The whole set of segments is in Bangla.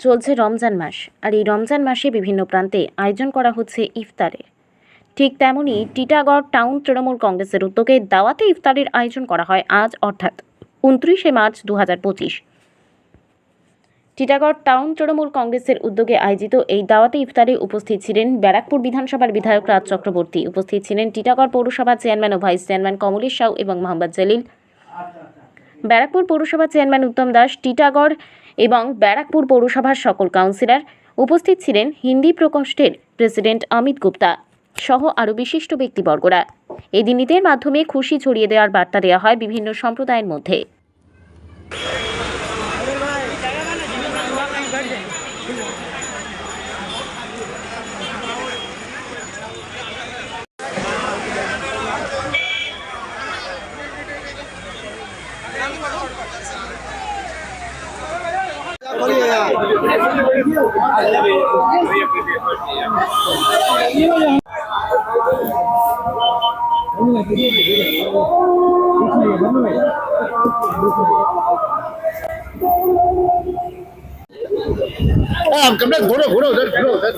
চলছে রমজান মাস, আর এই রমজান মাসে বিভিন্ন প্রান্তে আয়োজন করা হচ্ছে ইফতারের। ঠিক তেমনই টিটাগড় টাউন তৃণমূল কংগ্রেসের উদ্যোগে দাওয়াতে ইফতারের আয়োজন করা হয় আজ, অর্থাৎ উনত্রিশে মার্চ দু হাজার পঁচিশ। টিটাগড় টাউন তৃণমূল কংগ্রেসের উদ্যোগে আয়োজিত এই দাওয়াতে ইফতারে উপস্থিত ছিলেন ব্যারাকপুর বিধানসভার বিধায়ক রাজ চক্রবর্তী। উপস্থিত ছিলেন টিটাগড় পৌরসভার চেয়ারম্যান ও ভাইস চেয়ারম্যান কমলেশ সাউ এবং মোহাম্মদ জলিল। ব্যারাকপুর পৌরসভার চেয়ারম্যান উত্তম দাস, টিটাগড় এবং ব্যারাকপুর পৌরসভার সকল কাউন্সিলর উপস্থিত ছিলেন হিন্দি প্রকোষ্ঠের প্রেসিডেন্ট অমিত গুপ্তা সহ আরও বিশিষ্ট ব্যক্তিবর্গরা। এদিন দিন ঈদের মাধ্যমে খুশি ছড়িয়ে দেওয়ার বার্তা দেওয়া হয় বিভিন্ন সম্প্রদায়ের মধ্যে। આમ તમને ઘોડો ઘોડો સર ઘોડો સર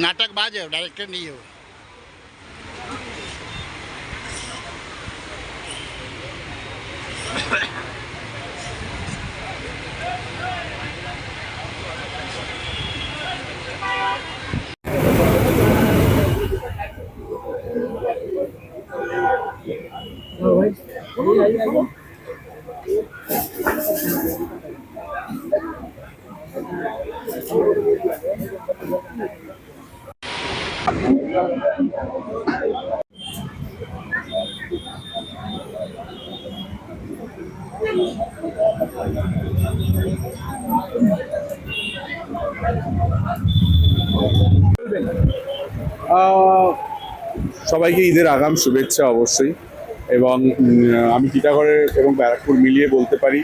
નાટક બાજે ડાયરેક્ટર નહીં એવું সবাইকে ঈদের আগাম শুভেচ্ছা অবশ্যই। এবং আমি টিটাগড়ের এবং ব্যারাকপুর মিলিয়ে বলতে পারি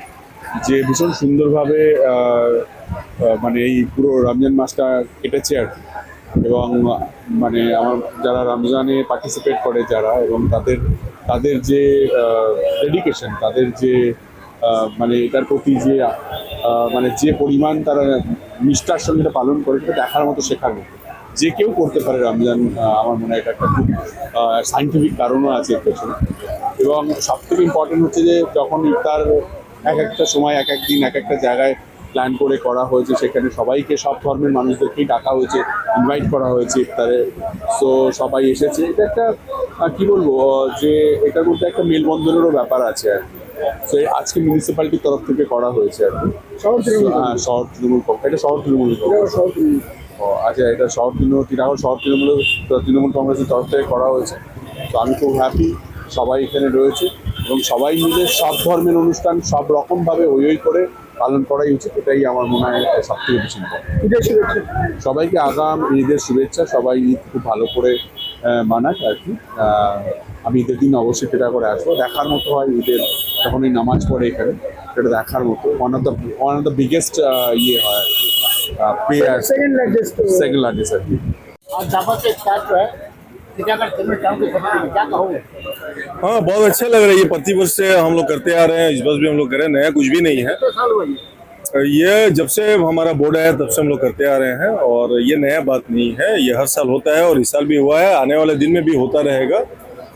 যে ভীষণ সুন্দরভাবে মানে এই পুরো রমজান মাসটা কেটেছে আর। এবং মানে আমার যারা রমজানে পার্টিসিপেট করে যারা এবং তাদের তাদের যে ডেডিকেশন তাদের যে মানে এটার প্রতি যে মানে যে পরিমাণ তারা নিষ্ঠার সঙ্গে পালন করে, সেটা দেখার মতো শেখার মতো যে কেউ করতে পারে রমজান আমার মনে হয় এটা একটা খুব সাইন্টিফিক কারণও আছে এর পেছনে এবং সব থেকে ইম্পর্টেন্ট হচ্ছে যে যখন ইফতার এক একটা সময় এক এক দিন এক একটা জায়গায় প্ল্যান করে করা হয়েছে সেখানে সবাইকে সব ধর্মের মানুষদেরকেই ডাকা হয়েছে ইনভাইট করা হয়েছে ইফতারে। সো সবাই এসেছে। এটা একটা কি বলব যে এটার মধ্যে একটা মেলবন্ধনেরও ব্যাপার আছে আর সো আজকে মিউনিসিপ্যালিটির তরফ থেকে করা হয়েছে আর কি। শহর তৃণমূল হ্যাঁ শহর তৃণমূল কংগ্রেস। এটা শহর তৃণমূল কংগ্রেস। শহর তৃণমূল। ও, আচ্ছা এটা শহর তৃণমূল শহর তৃণমূল তৃণমূল কংগ্রেসের তরফ থেকে করা হয়েছে। তো আমি খুব হ্যাপি সবাই এখানে রয়েছে এবং সবাই মিলে সব ধর্মের অনুষ্ঠান সব রকমভাবে ওই ওই করে পালন করাই উচিত এটাই আমার মনে হয় সব থেকে বেশি সবাইকে আগাম ঈদের শুভেচ্ছা সবাই ঈদ খুব ভালো করে মানাক আর কি। আমি ঈদের দিন অবশ্যই সেটা করে আসব। দেখার মতো হয় ঈদের যখন এই নামাজ পড়ে এখানে সেটা দেখার মতো। One of the one of the biggest ইয়ে হয় আর কি। সেকেন্ড লার্জেস্ট সেকেন্ড আর কি। আর है, बहुत अच्छा लग रहा है ये प्रति वर्ष से हम लोग करते आ रहे हैं, इस वर्ष भी हम लोग करें, नया कुछ भी नहीं है। ये जब से हमारा बोर्ड आया, तब से हम लोग करते आ रहे हैं और ये नया बात नहीं है, ये हर साल होता है और इस साल भी हुआ है, आने वाले दिन में भी होता रहेगा।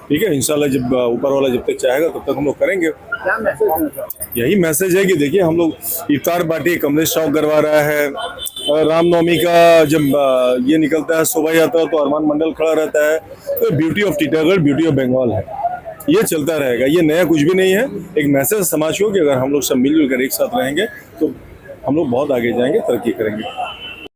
ठीक है, इंशाल्लाह जब ऊपर वाला जब तक चाहेगा, तब तक हम लोग करेंगे। यही मैसेज है कि देखिए, हम लोग इफ्तार पार्टी कमलेश चौक करवा रहा है रामनवमी का जब ये निकलता है, शोभा यात्रा तो अरमान मंडल खड़ा रहता है। तो beauty of Titagarh beauty of Bengal है। ये चलता रहेगा। ये नया कुछ भी नहीं है। एक मैसेज समाज को कि अगर हम लोग सब मिलजुल कर एक साथ रहेंगे तो हम लोग बहुत आगे जाएँगे, तरक्की करेंगे।